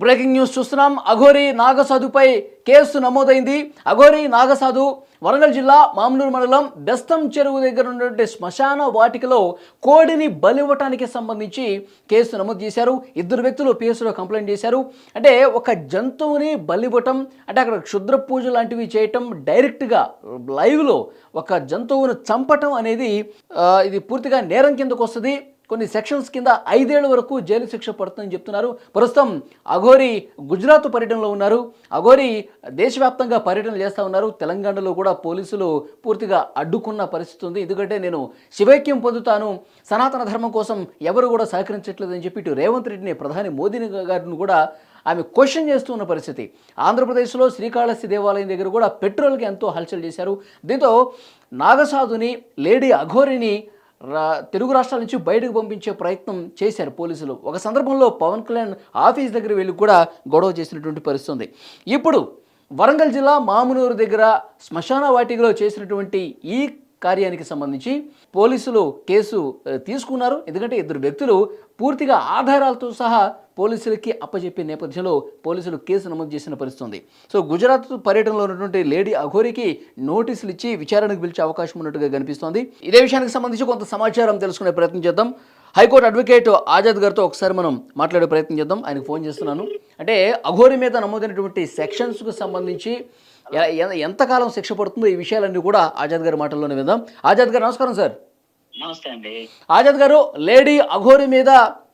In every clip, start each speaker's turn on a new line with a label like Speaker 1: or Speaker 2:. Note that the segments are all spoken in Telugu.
Speaker 1: బ్రేకింగ్ న్యూస్ చూస్తున్నాం. అఘోరి నాగసాధుపై కేసు నమోదైంది. అఘోరి నాగసాధు వరంగల్ జిల్లా మామనూరు మండలం బెస్తం చెరువు దగ్గర ఉన్నటువంటి శ్మశాన వాటికలో కోడిని బలివ్వటానికి సంబంధించి కేసు నమోదు చేశారు. ఇద్దరు వ్యక్తులు పిఎస్లో కంప్లైంట్ చేశారు. అంటే ఒక జంతువుని బలివ్వటం అంటే అక్కడ క్షుద్ర పూజ లాంటివి చేయటం డైరెక్ట్గా లైవ్లో ఒక జంతువును చంపటం అనేది ఇది పూర్తిగా నేరం కిందకు వస్తుంది. కొన్ని సెక్షన్స్ కింద ఐదేళ్ళ వరకు జైలు శిక్ష పడుతుందని చెప్తున్నారు. ప్రస్తుతం అఘోరి గుజరాత్ పర్యటనలో ఉన్నారు. అఘోరి దేశవ్యాప్తంగా పర్యటన చేస్తూ ఉన్నారు. తెలంగాణలో కూడా పోలీసులు పూర్తిగా అడ్డుకున్న పరిస్థితి ఉంది. ఎందుకంటే నేను శివైక్యం పొందుతాను. సనాతన ధర్మం కోసం ఎవరు కూడా సహకరించట్లేదని చెప్పి ఇటు రేవంత్ రెడ్డిని ప్రధాని మోదీ గారిని కూడా ఆమె క్వశ్చన్ చేస్తున్న పరిస్థితి. ఆంధ్రప్రదేశ్లో శ్రీకాళహస్తి దేవాలయం దగ్గర కూడా పెట్రోల్కి ఎంతో హల్చల్ చేశారు. దీంతో నాగసాధుని లేడీ అఘోరిని తెలుగు రాష్ట్రాల నుంచి బయటకు పంపించే ప్రయత్నం చేశారు పోలీసులు. ఒక సందర్భంలో పవన్ కళ్యాణ్ ఆఫీస్ దగ్గర వెళ్ళి కూడా గొడవ చేసినటువంటి పరిస్థితి ఉంది. ఇప్పుడు వరంగల్ జిల్లా మామునూరు దగ్గర శ్మశాన వాటికలో చేసినటువంటి ఈ కార్యానికి సంబంధించి పోలీసులు కేసు తీసుకున్నారు. ఎందుకంటే ఇద్దరు వ్యక్తులు పూర్తిగా ఆధారాలతో సహా పోలీసులకి అప్పచెప్పే నేపథ్యంలో పోలీసులు కేసు నమోదు చేసిన పరిస్థితి ఉంది సో గుజరాత్ పర్యటనలో ఉన్నటువంటి లేడీ అఘోరికి నోటీసులు ఇచ్చి విచారణకు పిలిచే అవకాశం ఉన్నట్టుగా కనిపిస్తోంది. ఇదే విషయానికి సంబంధించి కొంత సమాచారం తెలుసుకునే ప్రయత్నం చేద్దాం. హైకోర్టు అడ్వకేట్ ఆజాద్ గారితో ఒకసారి మనం మాట్లాడే ప్రయత్నం చేద్దాం. ఆయనకు ఫోన్ చేస్తున్నాను. అంటే అఘోరి మీద నమోదైనటువంటి సెక్షన్స్కు సంబంధించి ఎంతకాలం శిక్ష పడుతుందో ఈ విషయాలన్నీ కూడా ఆజాద్ గారి మాటల్లోనే విందాం. ఆజాద్ గారు నమస్కారం సార్.
Speaker 2: నమస్తే అండి.
Speaker 1: ఆజాద్ గారు లేడీ అఘోరి మీద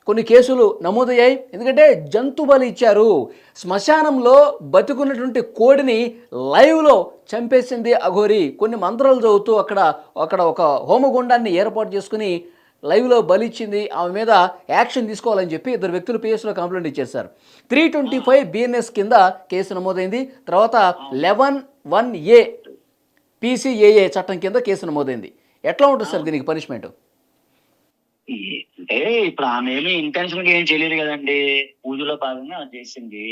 Speaker 1: కొన్ని కేసులు నమోదయ్యాయి. ఎందుకంటే జంతు బలి ఇచ్చారు. శ్మశానంలో బతుకున్నటువంటి కోడిని లైవ్లో చంపేసింది అఘోరి. కొన్ని మంత్రాలు చదువుతూ అక్కడ అక్కడ ఒక హోమగుండాన్ని ఏర్పాటు చేసుకుని లైవ్లో బలిచ్చింది. ఆమె మీద యాక్షన్ తీసుకోవాలని చెప్పి ఇద్దరు వ్యక్తులు పిఎస్లో కంప్లైంట్ ఇచ్చేశారు. త్రీ ట్వంటీ ఫైవ్ బిఎన్ఎస్ కింద కేసు నమోదైంది. తర్వాత లెవెన్ వన్ ఏ పీసీఏఏ చట్టం కింద కేసు నమోదైంది. ఎట్లా ఉంటుంది సార్ దీనికి పనిష్మెంట్?
Speaker 2: అంటే ఇప్పుడు ఆమె ఏమి ఇంటెన్షన్గా ఏం చేయలేదు కదండి. పూజలో భాగంగా అది చేసింది.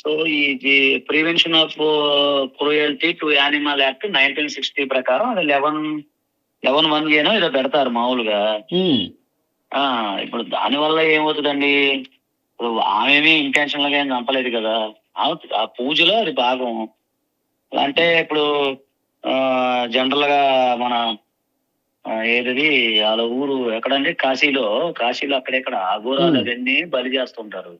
Speaker 2: సో ఈ prevention of cruelty to animal act nineteen sixty ప్రకారం అది లెవెన్ లెవెన్ వన్ ఏనో ఏదో పెడతారు మామూలుగా. ఆ ఇప్పుడు దాని వల్ల ఏమవుతుందండి? ఇప్పుడు ఆమె ఏమి ఇంటెన్షన్గా ఏం చంపలేదు కదా. ఆ- పూజలో అది భాగం. అంటే ఇప్పుడు జనరల్గా మన ఆ, ఏదది వాళ్ళ ఊరు ఎక్కడండి? కాశీలో. కాశీలో అక్కడెక్కడ అఘోరాలు. అవన్నీ బలి చేస్తుంటారు.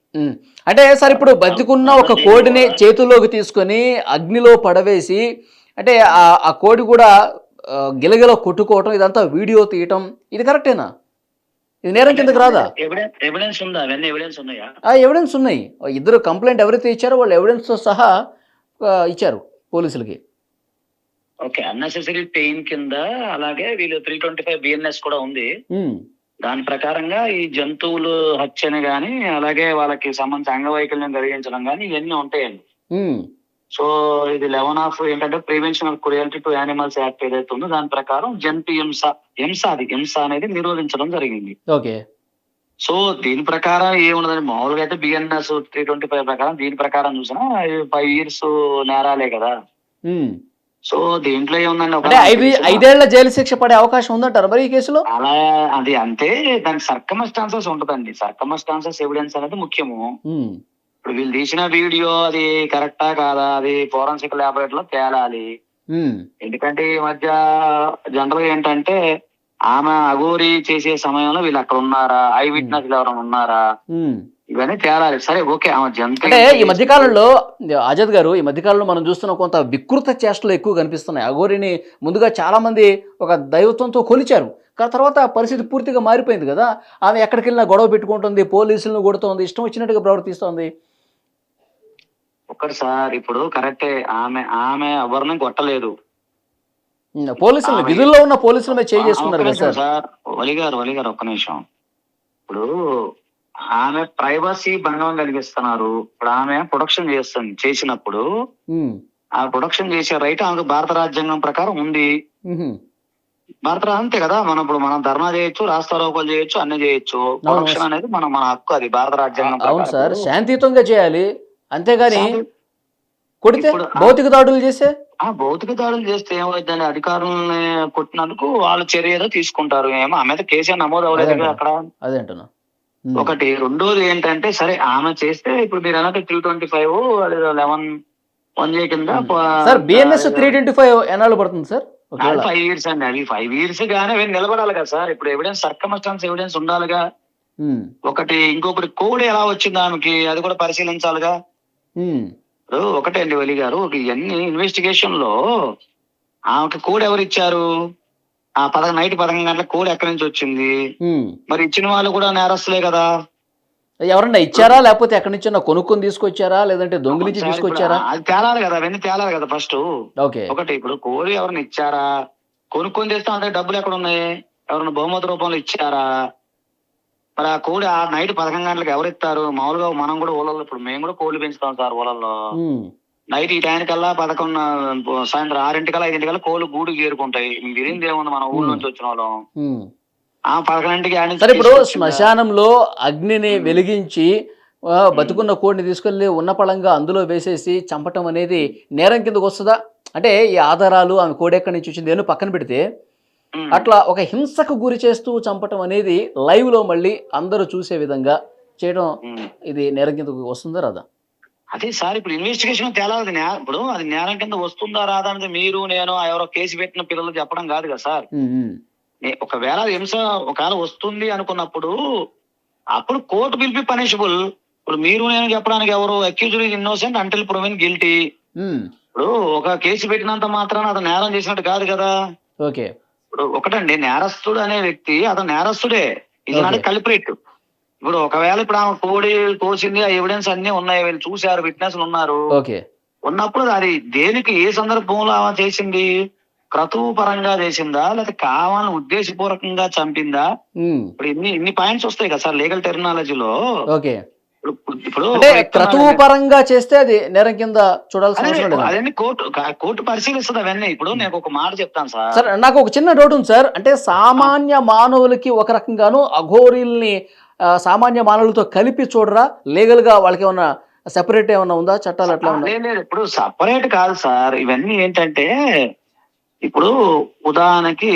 Speaker 1: అంటే సార్ ఇప్పుడు బతికున్న ఒక కోడిని చేతుల్లోకి తీసుకొని అగ్నిలో పడవేసి అంటే ఆ ఆ కోడి కూడా గిలగిల కొట్టుకోవటం ఇదంతా వీడియో తీయటం ఇది కరెక్టేనా? ఇది నేరం కిందకి రాదా?
Speaker 2: ఎవిడెన్స్ ఉందా ఎవిడెన్స్ ఉన్నాయా?
Speaker 1: ఆ ఎవిడెన్స్ ఉన్నాయి. ఇద్దరు కంప్లైంట్ ఎవరైతే ఇచ్చారో వాళ్ళు ఎవిడెన్స్తో సహా ఇచ్చారు పోలీసులకి.
Speaker 2: ఓకే అన్నెసెసరీ పెయిన్ కింద అలాగే వీళ్ళు త్రీ ట్వంటీ ఫైవ్ బిఎన్ఎస్ కూడా ఉంది. దాని ప్రకారంగా ఈ జంతువులు హత్యని గాని అలాగే వాళ్ళకి సంబంధించి అంగవైకల్యం కలిగించడం గాని ఇవన్నీ ఉంటాయండి. సో ఇది లెవెన్ ఆఫ్ ఏంటంటే prevention of cruelty to animals act ఏదైతే ఉందో దాని ప్రకారం జంతు హింస హింస అది హింస అనేది నిరోధించడం జరిగింది.
Speaker 1: ఓకే.
Speaker 2: సో దీని ప్రకారం ఏమున్నదండి మామూలుగా అయితే బిఎన్ఎస్ త్రీ ట్వంటీ ఫైవ్ ప్రకారం దీని ప్రకారం చూసినా ఫైవ్ ఇయర్స్ నేరాలే కదా. సో దీంట్లో ఏముందండి
Speaker 1: ఐదు ఐదేళ్ళ జైలు శిక్ష పడే అవకాశం ఉందంటారు మరి ఈ కేసులో?
Speaker 2: అలా అది అంటే దానికి సర్కమస్టాన్సెస్ ఉంటదండి. సర్కమస్టాన్సెస్ ఎవిడెన్స్ అనేది ముఖ్యము. ఇప్పుడు వీళ్ళు తీసిన వీడియో అది కరెక్టా కాదా? అది ఫోరెన్సిక్ ల్యాబొరేటరీ లో తేలాలి. ఎందుకంటే ఈ మధ్య జనరల్ ఏంటంటే ఆమె అఘోరి చేసే సమయంలో వీళ్ళు అక్కడ ఉన్నారా? ఐ విట్నెస్ ఎవరైనా ఉన్నారా. ఇవన్నీ తేలాలి. సరే ఓకే ఆమె జంతు
Speaker 1: అంటే ఈ మధ్యకాలంలో ఆజాద్ గారు ఈ మధ్యకాలంలో మనం చూస్తున్న కొంత వికృత చేష్టలు ఎక్కువ కనిపిస్తున్నాయి. అఘోరిని ముందుగా చాలా మంది ఒక దైవత్వంతో కొలిచారు. కానీ తర్వాత పరిస్థితి పూర్తిగా మారిపోయింది కదా. ఆమె ఎక్కడికి వెళ్ళినా గొడవ పెట్టుకుంటుంది పోలీసులను కొడుతోంది ఇష్టం వచ్చినట్టుగా ప్రవర్తిస్తోంది.
Speaker 2: ఒక్కటి సార్ ఇప్పుడు కరెక్టే ఆమె ఆమె ఎవరిని కొట్టలేదు.
Speaker 1: పోలీసులు విధుల్లో ఉన్న పోలీసుల మీద చేయి సార్.
Speaker 2: సార్. వలి గారు వలి గారు ఒక్క నిమిషం. ఇప్పుడు ఆమె ప్రైవసీ భంగం కలిగిస్తున్నారు. ఇప్పుడు ఆమె ప్రొడక్షన్ చేస్తుంది చేసినప్పుడు ఆ ప్రొడక్షన్ చేసే రైట్ ఆమెకు భారత రాజ్యాంగం ప్రకారం ఉంది. భారత అంతే కదా? మనం ఇప్పుడు మనం ధర్నా చేయొచ్చు రాస్తారోకోలు చేయొచ్చు అన్ని చేయొచ్చు. ప్రొడక్షన్ అనేది మన మన హక్కు అది భారత రాజ్యాంగం
Speaker 1: అవును. సార్. శాంతియుతంగా చేయాలి. అంతేగాని కొడితే భౌతిక దాడులు చేసే
Speaker 2: ఆ భౌతిక దాడులు చేస్తే ఏమైందని అధికారులని కొట్టినందుకు వాళ్ళు చర్య ఏదో తీసుకుంటారు. ఏమో ఆమె అయితే కేసు నమోదు అవ్వలేదు కదా అక్కడ.
Speaker 1: అదే అంటున్నా.
Speaker 2: ఒకటి రెండోది ఏంటంటే సరే ఆమె చేస్తే ఇప్పుడు మీరు అన్నట్టు three twenty five eleven one J కింద
Speaker 1: sir BNS three twenty five ఎన్నాళ్ళు పడుతుంది సార్?
Speaker 2: ఫైవ్ ఇయర్స్ అండి అవి ఫైవ్ ఇయర్స్ గానే నిలబడాలి కదా సార్. ఇప్పుడు ఎవిడెన్స్ సర్కమస్టాన్స్ ఎవిడెన్స్ ఉండాలిగా. ఒకటి ఇంకొకటి కోడ్ ఎలా వచ్చింది ఆమెకి? అది కూడా పరిశీలించాలిగా. ఇప్పుడు ఒకటే అండి వలి గారు ఇవన్నీ ఇన్వెస్టిగేషన్లో ఆమెకి కోడ్ ఎవరు ఇచ్చారు ఆ పద నైట్ పదకొండు గంటల కోడ్ ఎక్కడి నుంచి వచ్చింది. మరి ఇచ్చిన వాళ్ళు కూడా నేరస్తులే కదా.
Speaker 1: ఎవరన్నా ఇచ్చారా? లేకపోతే ఎక్కడి నుంచి కొనుక్కొని తీసుకొచ్చారా? లేదంటే దొంగిలించి తీసుకొచ్చారా?
Speaker 2: అది తేలాలి కదా అవన్నీ తేలాలి కదా ఫస్ట్.
Speaker 1: ఓకే.
Speaker 2: ఒకటి ఇప్పుడు కోడి ఎవరిని ఇచ్చారా? కొనుక్కొని తెస్తే అంటే డబ్బులు ఎక్కడ ఉన్నాయి ఎవరైనా బహుమతి రూపంలో ఇచ్చారా? మరి ఆ కోడి ఆ నైట్ పదకొండు గంటలకు ఎవరు ఇస్తారు మామూలుగా మనం కూడా ఊళ్ళలో ఇప్పుడు మేము కూడా కోళ్ళు పెంచుతాం సార్ ఊళ్ళల్లో. నైట్ ఈ టైంకల్లా పదకొండు సాయంత్రం ఆరింటికల్లా ఐదింటికల్లా కోళ్ళు గూడు చేరుకుంటాయి ఇంక తిరిగింది ఏముంది మన ఊళ్ళో నుంచి వచ్చిన వాళ్ళం. ఆ పదకొండింటికి
Speaker 1: సరే ఇప్పుడు? శ్మశానంలో అగ్నిని వెలిగించి బతుకున్న కోడిని తీసుకెళ్ళి ఉన్న పళంగా అందులో వేసేసి చంపటం అనేది నేరం కిందకు వస్తుందా అంటే ఈ ఆధారాలు ఆమె కోడి ఎక్కడి నుంచి వచ్చింది పక్కన పెడితే. అట్లా ఒక హింసకు గురి చేస్తూ చంపటం అనేది లైవ్లో మళ్ళీ అందరూ చూసే విధంగా చేయడం. ఇది నేరం కిందకు వస్తుందా రాదా?
Speaker 2: అదే సార్ ఇప్పుడు ఇన్వెస్టిగేషన్ తేలాలి ఇప్పుడు అది నేరం కింద వస్తుందా రాదా అనేది మీరు నేను ఎవరో కేసు పెట్టిన పిల్లలు చెప్పడం కాదు కదా సార్. ఒకవేళ హింస ఒకవేళ వస్తుంది అనుకున్నప్పుడు అప్పుడు కోర్టు పిలిపి పనిషబుల్. ఇప్పుడు మీరు నేను చెప్పడానికి ఎవరు accused innocent until proven guilty. ఇప్పుడు ఒక కేసు పెట్టినంత మాత్రాన అతను నేరం చేసినట్టు కాదు కదా.
Speaker 1: ఓకే.
Speaker 2: ఇప్పుడు ఒకటండి నేరస్తుడు అనే వ్యక్తి అతను నేరస్తుడే. ఇది నాట్. కల్పరేట్. ఇప్పుడు ఒకవేళ ఇప్పుడు ఆమె కోడి కోసింది ఆ ఎవిడెన్స్ అన్ని ఉన్నాయి వీళ్ళు చూశారు విట్నెస్ ఉన్నారు. ఉన్నప్పుడు అది దేనికి ఏ సందర్భంలో ఆమె చేసింది? క్రతువు పరంగా చేసిందా? లేకపోతే కావాలని ఉద్దేశపూర్వకంగా చంపిందా. ఇప్పుడు ఇన్ని ఇన్ని పాయింట్స్ వస్తాయి కదా సార్ లీగల్ టెర్మినాలజీలో
Speaker 1: అంటే
Speaker 2: వ్యక్తి
Speaker 1: క్రతువు. పరంగా చేస్తే అది నేరం కింద చూడాల్సిన
Speaker 2: అదే,
Speaker 1: అవసరం లేదు
Speaker 2: అదన్నీ కోర్టు కోర్టు పరిశీలిస్తుంది అవన్నీ. ఇప్పుడు నేను ఒక మాట చెప్తాను సార్.
Speaker 1: సార్ నాకు ఒక చిన్న డౌట్ ఉంది సార్. అంటే సామాన్య మానవులకి ఒక రకంగాను అఘోరీల్ని సామాన్య మానవులతో కలిపి చూడరా? లీగల్గా వాళ్ళకి ఏమన్నా సెపరేట్ ఏమన్నా ఉందా? చట్టాలు అట్లా ఉన్నాయి
Speaker 2: లేదు, ఇప్పుడు సపరేట్ కాదు సార్. ఇవన్నీ ఏంటంటే ఇప్పుడు ఉదాహరణకి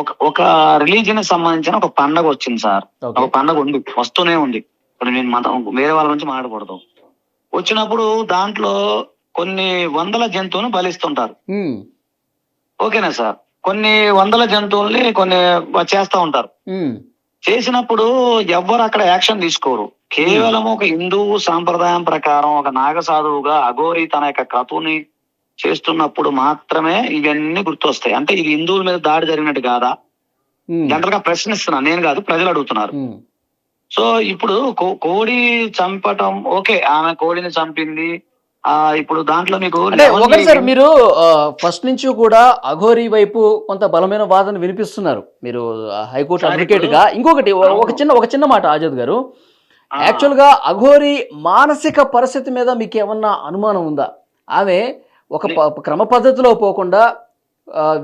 Speaker 2: ఒక ఒక రిలీజియన్ సంబంధించిన ఒక పండగ వచ్చింది సార్. ఒక పండగ ఉంది. వస్తూనే ఉంది. ఇప్పుడు నేను మతం వేరే వాళ్ళ నుంచి మాట్లాడకూడదు. వచ్చినప్పుడు దాంట్లో కొన్ని వందల జంతువులను బలిస్తుంటారు. ఓకేనా సార్? కొన్ని వందల జంతువుల్ని కొన్ని చేస్తా ఉంటారు. చేసినప్పుడు ఎవ్వరు అక్కడ యాక్షన్ తీసుకోరు. కేవలం ఒక హిందువు సాంప్రదాయం ప్రకారం ఒక నాగ సాధువుగా అఘోరి తన యొక్క క్రతువుని చేస్తున్నప్పుడు మాత్రమే ఇవన్నీ గుర్తొస్తాయి. అంటే ఇది హిందువుల మీద దాడి జరిగినట్టు కాదా? జనరల్గా ప్రశ్నిస్తున్నాను నేను కాదు ప్రజలు అడుగుతున్నారు. సో ఇప్పుడు కోడి చంపటం ఓకే ఆమె కోడిని చంపింది. ఆ ఇప్పుడు దాంట్లో మీకు
Speaker 1: ఒకటి సార్ మీరు ఫస్ట్ నుంచి కూడా అఘోరీ వైపు కొంత బలమైన వాదన వినిపిస్తున్నారు. మీరు హైకోర్టు అడ్వకేట్గా. ఇంకొకటి ఒక. చిన్న ఒక చిన్న మాట ఆజాద్ గారు. యాక్చువల్గా అఘోరి మానసిక పరిస్థితి మీద మీకు ఏమన్నా అనుమానం ఉందా? ఆమె ఒక క్రమ పద్ధతిలో పోకుండా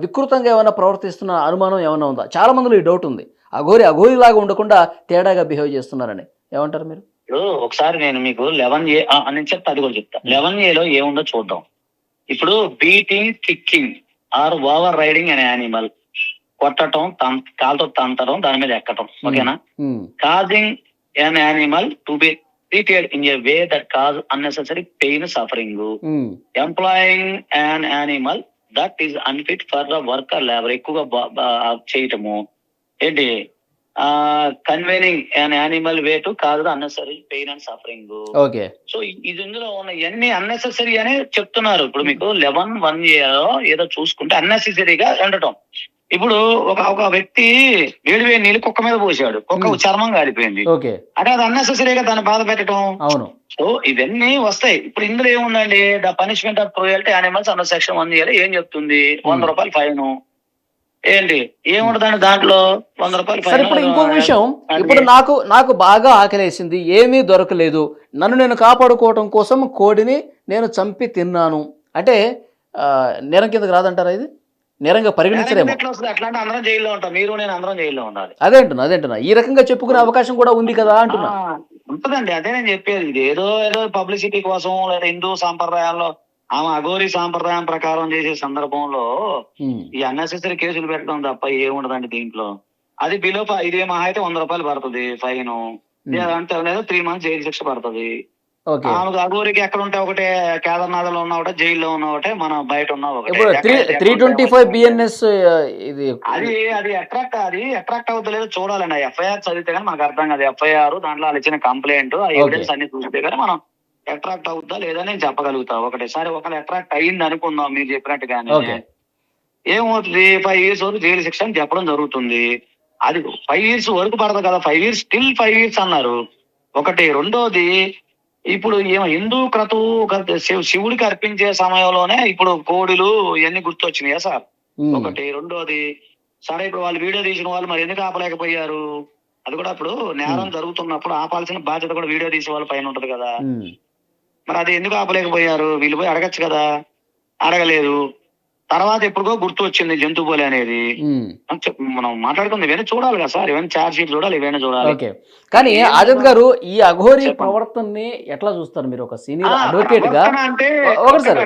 Speaker 1: వికృతంగా ఏమైనా ప్రవర్తిస్తున్న అనుమానం ఏమైనా ఉందా? చాలా మందిలో ఈ డౌట్ ఉంది. అఘోరి అఘోరి లాగా ఉండకుండా తేడాగా బిహేవ్ చేస్తున్నారని. ఏమంటారు మీరు?
Speaker 2: ఇప్పుడు ఒకసారి నేను మీకు లెవెన్ ఏ అని చెప్తా అది కూడా చెప్తా లెవెన్ ఏలో ఏముందో చూద్దాం. ఇప్పుడు beating kicking or over riding అనే యానిమల్ కొట్టడం కాలుతో తంతడం దాని మీద ఎక్కటం. ఓకేనా? Causing an animal to be treated in a way that cause unnecessary pain suffering employing an animal that is unfit for the work labour ఎక్కువగా చేయటము. ఏంటి? Convening an animal way to cause unnecessary pain and suffering
Speaker 1: okay.
Speaker 2: So ఇది ఇందులో ఉన్న ఇవన్నీ అన్నెసెసరీ అనే చెప్తున్నారు. ఇప్పుడు మీకు లెవెన్ వన్ ఏదో చూసుకుంటే అన్నెసెసరీగా ఉండటం. ఇప్పుడు ఒక ఒక వ్యక్తి వేడి వేడి నీళ్ళు కుక్క మీద పోసాడు. కుక్క. చర్మం కాలిపోయింది అంటే అది అన్నెసెసరీగా దాన్ని బాధ పెట్టడం
Speaker 1: అవును.
Speaker 2: సో ఇవన్నీ వస్తాయి. ఇప్పుడు ఇందులో ఏముందండి? The punishment of cruelty animals under section one చేయాలి ఏం చెప్తుంది? వంద. రూపాయలు ఫైన్. ఏంటి? ఏముండదండి దాంట్లో? వంద రూపాయలు
Speaker 1: ఇప్పుడు ఇంకొక విషయం. ఇప్పుడు నాకు నాకు బాగా ఆకలేసింది ఏమీ దొరకలేదు. నన్ను నేను కాపాడుకోవటం కోసం కోడిని నేను చంపి తిన్నాను. అంటే నేరం కిందకి రాదంటారా ఇది? నేరంగా పరిగణించరేమో.
Speaker 2: ఎట్లా వస్తుంది అట్లా అంటే అందరం జైల్లో ఉంటాం. మీరు నేను అందరం జైల్లో ఉండాలి.
Speaker 1: అదే అంటున్నా అదే అంటున్నా. ఈ రకంగా చెప్పుకునే అవకాశం కూడా ఉంది కదా అంటున్నా.
Speaker 2: ఉంటదండి. అదే నేను చెప్పేది. ఇది ఏదో ఏదో పబ్లిసిటీ కోసం లేదా హిందూ సాంప్రదాయాల్లో ఆమె అఘోరి సాంప్రదాయం ప్రకారం చేసే సందర్భంలో ఈ అన్నెసెసరీ కేసులు పెట్టడం తప్ప ఏముండదండి దీంట్లో. అది బిలో ఇదే మహా అయితే వంద రూపాయలు పడుతుంది ఫైన్. లేదా త్రీ మంత్స్ జైలు శిక్ష పడుతుంది. ఆమెకు అఘోరికి ఎక్కడ ఉంటే ఒకటే కేదార్నాథ్లో ఉన్నా ఒకటే జైల్లో ఉన్నా ఒకటే మనం బయట ఉన్నా ఒకటే.
Speaker 1: త్రీ ట్వంటీ ఫైవ్
Speaker 2: ఒకటే.
Speaker 1: బిఎన్ఎస్ ఇది
Speaker 2: అది అది అట్రాక్ట్ అది అట్రాక్ట్ అవుతలేదో చూడాలండి. ఎఫ్ఐఆర్ చదివితే కానీ మాకు అర్థం కాదు. ఎఫ్ఐఆర్ దాంట్లో వాళ్ళు ఇచ్చిన కంప్లైంట్ ఆ ఎవిడెన్స్ అన్ని చూస్తే కానీ మనం అట్రాక్ట్ అవుతుందా లేదా నేను చెప్పగలుగుతా. ఒకటే సరే ఒకవేళ అట్రాక్ట్ అయ్యింది అనుకుందాం మీరు చెప్పినట్టుగానే. ఏమవుతుంది? ఫైవ్ ఇయర్స్ వరకు జైలు శిక్ష అని చెప్పడం జరుగుతుంది. అది ఫైవ్ ఇయర్స్ వరకు పడదు కదా. Five years still five years అన్నారు. ఒకటి. రెండోది ఇప్పుడు ఏమో హిందూ క్రతువు శివుడికి అర్పించే సమయంలోనే ఇప్పుడు కోడిలు ఇవన్నీ గుర్తొచ్చినాయా సార్? ఒకటి. రెండోది సరే ఇప్పుడు వాళ్ళు వీడియో తీసిన వాళ్ళు మరి ఎందుకు ఆపలేకపోయారు? అది కూడా ఇప్పుడు నేరం జరుగుతున్నప్పుడు ఆపాల్సిన బాధ్యత కూడా వీడియో తీసే వాళ్ళ పైన ఉంటది కదా. మరి అది ఎందుకు ఆపలేకపోయారు? వీళ్ళు పోయి అడగచ్చు కదా. అడగలేదు. తర్వాత ఎప్పుడుకో గుర్తు వచ్చింది జంతు బలి అనేది. మనం మాట్లాడుకుంది ఇవన్నీ చూడాలి కదా సార్. ఇవన్నీ చార్జ్ షీట్ చూడాలి ఇవన్నీ చూడాలి.
Speaker 1: ఓకే. కానీ
Speaker 2: ఏం
Speaker 1: ఆజద్ గారు ఈ అఘోరి. ప్రవర్తనని ఎట్లా చూస్తారు మీరు? ఒక సీనియర్
Speaker 2: అడ్వకేట్గా?
Speaker 1: ఒకటి సార్.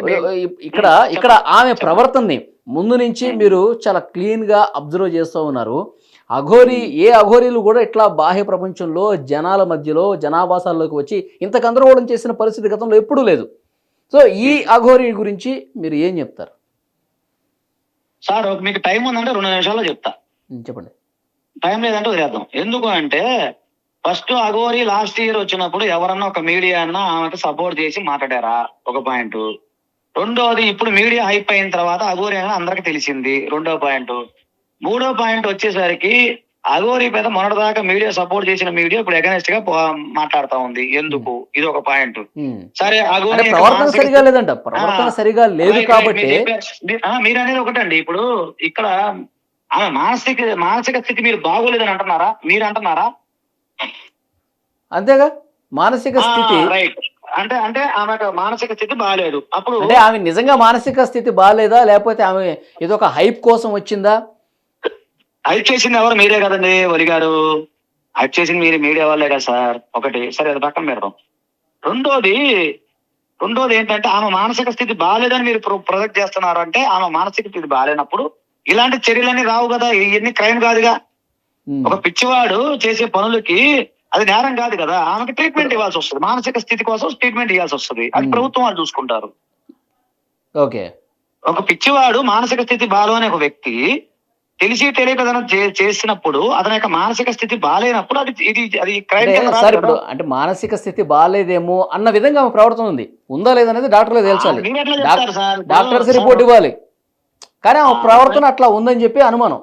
Speaker 1: ఇక్కడ ఇక్కడ ఆమె ప్రవర్తనని ముందు నుంచి మీరు చాలా క్లీన్గా అబ్జర్వ్ చేస్తూ ఉన్నారు. అఘోరి ఏ అఘోరీలు కూడా ఇట్లా బాహ్య ప్రపంచంలో జనాల మధ్యలో జనాభాసాల్లోకి వచ్చి ఇంత గందరగోళం చేసిన పరిస్థితి గతంలో ఎప్పుడూ లేదు. సో ఈ అఘోరి గురించి మీరు ఏం చెప్తారు?
Speaker 2: సార్ మీకు టైం ఉందంటే రెండు నిమిషాల్లో చెప్తా.
Speaker 1: చెప్పండి.
Speaker 2: టైం లేదంటే వదిలేద్దాం. ఎందుకు అంటే ఫస్ట్ అగోరి లాస్ట్ ఇయర్ వచ్చినప్పుడు ఎవరన్నా ఒక మీడియా అన్న ఆమెకు సపోర్ట్ చేసి మాట్లాడారా? ఒక పాయింట్. రెండోది ఇప్పుడు మీడియా హైప్ అయిన తర్వాత అగోరి అని అందరికి తెలిసింది. రెండో పాయింట్. మూడో పాయింట్ వచ్చేసరికి అగోరి మీద మొన్నటిదాకా మీడియా సపోర్ట్ చేసిన మీడియా ఇప్పుడు ఎగనెస్ట్గా మాట్లాడుతా ఉంది. ఎందుకు? ఇది ఒక పాయింట్.
Speaker 1: ఉం.
Speaker 2: సరే అగోరి
Speaker 1: ప్రవర్తన సరిగా లేదంట. ప్రవర్తన సరిగా లేదు కాబట్టి
Speaker 2: మీరు అనేది ఒకటండి. ఇప్పుడు ఇక్కడ మానసిక మానసిక స్థితి మీరు బాగోలేదని అంటున్నారా? మీరు అంటున్నారా?
Speaker 1: అంతేగా? మానసిక స్థితి
Speaker 2: అంటే అంటే ఆమె మానసిక స్థితి బాగాలేదు అప్పుడు
Speaker 1: అంటే ఆమె నిజంగా మానసిక స్థితి బాగాలేదా లేకపోతే ఆమె ఏదో ఒక హైప్ కోసం వచ్చిందా?
Speaker 2: హైప్ చేసింది ఎవరు? మీరే కదండి ఒలి గారు. హైప్ చేసింది మీరు మీడియా వాళ్ళే కదా సార్. ఒకటి సరే అది పక్కన పెడదాం. రెండోది రెండోది ఏంటంటే ఆమె మానసిక స్థితి బాగాలేదని మీరు ప్రొ- ప్రొజెక్ట్ చేస్తున్నారు అంటే ఆమె మానసిక స్థితి బాగాలేనప్పుడు ఇలాంటి చర్యలన్నీ రావు కదా. ఇవన్నీ క్రైమ్ కాదుగా. ఒక పిచ్చివాడు చేసే పనులకి అది నేరం కాదు కదా. ఆమెకి ట్రీట్మెంట్ ఇవ్వాల్సి వస్తుంది. మానసిక స్థితి కోసం ట్రీట్మెంట్ ఇవ్వాల్సి వస్తుంది. అది. ప్రభుత్వం వాళ్ళు చూసుకుంటారు.
Speaker 1: ఓకే.
Speaker 2: ఒక పిచ్చివాడు మానసిక స్థితి బాలు అనే ఒక వ్యక్తి తెలిసి తెలియక చేసినప్పుడు అతని యొక్క మానసిక స్థితి బాగాలేనప్పుడు అది ఇది అది
Speaker 1: సార్ ఇప్పుడు అంటే మానసిక స్థితి బాగాలేదేమో అన్న విధంగా ఆమె ప్రవర్తన ఉంది. ఉందా లేదనేది డాక్టర్లే తేల్చాలి. డాక్- డాక్టర్స్ రిపోర్ట్ ఇవ్వాలి. కానీ ఆమె
Speaker 2: ఆ,
Speaker 1: ప్రవర్తన అట్లా ఉందని చెప్పి అనుమానం.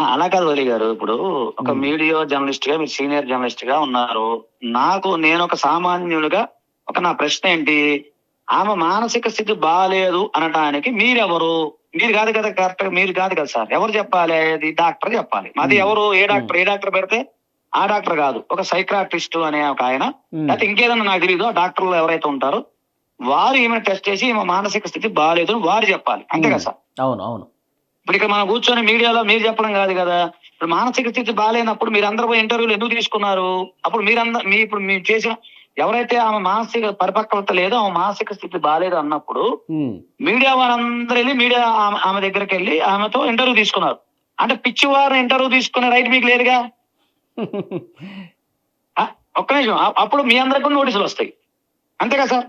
Speaker 2: అలా కాదు వలి గారు. ఇప్పుడు ఒక. మీడియా జర్నలిస్ట్గా మీరు సీనియర్ జర్నలిస్ట్గా ఉన్నారు. నాకు నేను ఒక సామాన్యుడిగా ఒక నా ప్రశ్న ఏంటి? ఆమె మానసిక స్థితి బాగాలేదు అనటానికి మీరెవరు? మీరు కాదు కదా కరెక్ట్ మీరు కాదు కదా సార్. ఎవరు చెప్పాలి? అది డాక్టర్ చెప్పాలి. అది. ఎవరు? ఏ డాక్టర్? ఏ డాక్టర్ పెడితే ఆ డాక్టర్ కాదు. ఒక సైక్రాటిస్ట్ అనే ఒక ఆయన. లేకపోతే ఇంకేదన్నా నాకు తెలియదు ఆ డాక్టర్లు ఎవరైతే ఉంటారో వారు ఈమె టెస్ట్ చేసి ఈమె మానసిక స్థితి బాగాలేదు అని వారు చెప్పాలి. అంతే కదా సార్?
Speaker 1: అవును అవును.
Speaker 2: ఇప్పుడు ఇక్కడ మనం కూర్చొని మీడియాలో మీరు చెప్పడం కాదు కదా. ఇప్పుడు మానసిక స్థితి బాగాలేనప్పుడు మీరు అందరూ ఇంటర్వ్యూలు ఎందుకు తీసుకున్నారు? అప్పుడు మీరందరూ మీ ఇప్పుడు మీరు చేసిన ఎవరైతే ఆమె మానసిక పరిపక్వత లేదో ఆమె మానసిక స్థితి బాగాలేదు అన్నప్పుడు మీడియా వారందరూ వెళ్ళి మీడియా ఆమె- దగ్గరికి వెళ్ళి ఆమెతో ఇంటర్వ్యూ తీసుకున్నారు. అంటే పిచ్చి వారు ఇంటర్వ్యూ తీసుకునే రైట్ మీకు లేదుగా? ఒక్క నిమిషం. అప్పుడు మీ అందరికీ నోటీసులు వస్తాయి. అంతే కదా సార్?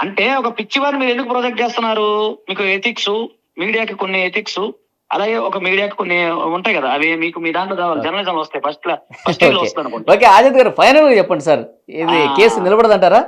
Speaker 2: అంటే ఒక పిచ్చి వారిని మీరు ఎందుకు ప్రొజెక్ట్ చేస్తున్నారు? మీకు ఎథిక్స్ మీడియాకి కొన్ని ఎథిక్స్ అలాగే ఒక మీడియాకి కొన్ని ఉంటాయి కదా అవి మీకు మీ దాంట్లో కావాలి జర్నలిజం వస్తాయి ఫస్ట్ ఫస్ట్
Speaker 1: ఓకే.
Speaker 2: వస్తాయి అనుకుంటా
Speaker 1: ఓకే ఆదిత్ గారు ఫైనల్గా చెప్పండి సార్ ఇది. కేసు నిలబడదంటారా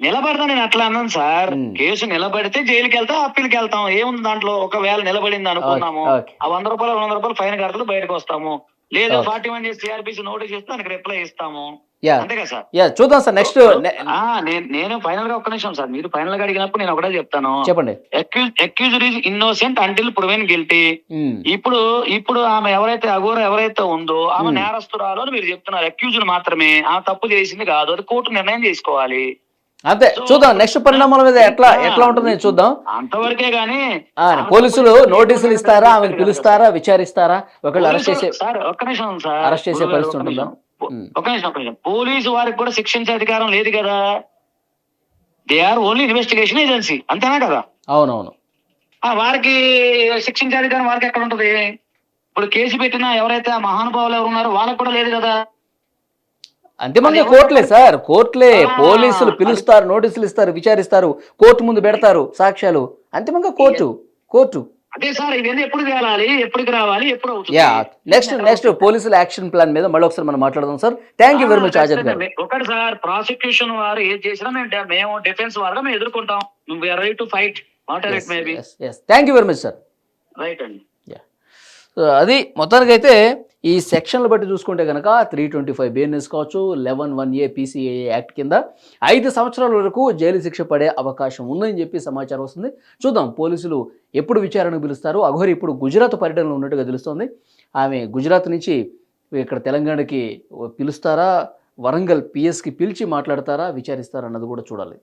Speaker 2: నిలబడతా నేను అట్లా అన్నాను సార్. కేసు నిలబడితే జైలుకి వెళ్తాం అప్పీల్కి వెళ్తాం ఏముంది దాంట్లో ఒకవేళ నిలబడింది అనుకున్నాము. ఆ వంద రూపాయలు రెండు వందల రూపాయలు ఫైన్ కడతలు బయటకు వస్తాము లేదు. ఫార్టీ వన్ చేసి సిఆర్పిసి నోటీస్ ఇస్తే దానికి రిప్లై ఇస్తాము
Speaker 1: యా చూద్దాం సార్ నెక్స్ట్
Speaker 2: నేను ఫైనల్గా ఒక్క నిమిషం సార్. మీరు ఫైనల్గా అడిగినప్పుడు నేను ఒకటే చెప్తాను.
Speaker 1: చెప్పండి.
Speaker 2: Accuse accuser is innocent until proven guilty ఇప్పుడు ఇప్పుడు ఆమె ఎవరైతే అఘోర ఎవరైతే ఉందో ఆమె
Speaker 1: Hmm.
Speaker 2: నేరస్తురాలు అని మీరు చెప్తున్నారు. అక్యూజ్డ్ మాత్రమే. ఆమె తప్పు చేసింది కాదు. అది కోర్టు నిర్ణయం చేసుకోవాలి.
Speaker 1: అంతే చూద్దాం. నెక్స్ట్ పరిణామాల మీద ఎట్లా ఎట్లా ఉంటుందో చూద్దాం.
Speaker 2: అంతవరకే గానీ
Speaker 1: పోలీసులు నోటీసులు ఇస్తారా? ఆమెను పిలుస్తారా? విచారిస్తారా? ఒకవేళ అరెస్ట్ చేసే
Speaker 2: పోలీసులు- సార్ ఒక్క నిమిషం సార్.
Speaker 1: అరెస్ట్ చేసే పరిస్థితి ఉంటుందా?
Speaker 2: ఒక్క నిమిషం పోలీసు వారికి కూడా శిక్షించే అధికారం లేదు కదా? They are only investigation agency అంతేనా కదా?
Speaker 1: అవునవును.
Speaker 2: ఆ వారికి శిక్షించాలి కానీ వారికి ఎక్కడ ఉంటది? ఇప్పుడు కేసు పెట్టిన ఎవరైతే ఆ మహానుభావులు ఎవరు ఉన్నారో వాళ్ళకి కూడా లేదు కదా?
Speaker 1: అంతిమంగా
Speaker 2: అది
Speaker 1: కోర్టులే సార్ కోర్టులే. పోలీసులు పిలుస్తారు నోటీసులు ఇస్తారు విచారిస్తారు కోర్టు ముందు పెడతారు సాక్ష్యాలు. అంతిమంగా కోర్టు కోర్టు.
Speaker 2: అదే సార్ ఇవన్నీ ఎప్పుడు తేలాలి? ఎప్పటికి రావాలి? ఎప్పుడు అవుతుంది?
Speaker 1: యా నెక్స్ట్ నెక్స్ట్ పోలీసుల యాక్షన్ ప్లాన్ మీద మళ్ళీ ఒకసారి మనం మాట్లాడదాం sir. Thank you very much Azad garu.
Speaker 2: ఒకటి సార్ ప్రాసిక్యూషన్ వారు ఏది చేసినా మేము మేము డిఫెన్స్ వారుగా మేము ఎదుర్కొంటాం. Ready to fight whatever it may be
Speaker 1: thank you very much sir
Speaker 2: right అండి.
Speaker 1: సో అది మొత్తానికైతే ఈ సెక్షన్లు బట్టి చూసుకుంటే కనుక త్రీ ట్వంటీ ఫైవ్ బిఎన్ఎస్ కావచ్చు eleven one A PCA act కింద ఐదు సంవత్సరాల వరకు జైలు శిక్ష పడే అవకాశం ఉందని చెప్పి సమాచారం వస్తుంది. చూద్దాం పోలీసులు ఎప్పుడు విచారణకు పిలుస్తారు. అఘోరి ఇప్పుడు గుజరాత్ పర్యటనలో ఉన్నట్టుగా తెలుస్తోంది. ఆమె గుజరాత్ నుంచి ఇక్కడ తెలంగాణకి పిలుస్తారా? వరంగల్ పిఎస్కి పిలిచి మాట్లాడతారా? విచారిస్తారా అన్నది కూడా చూడాలి.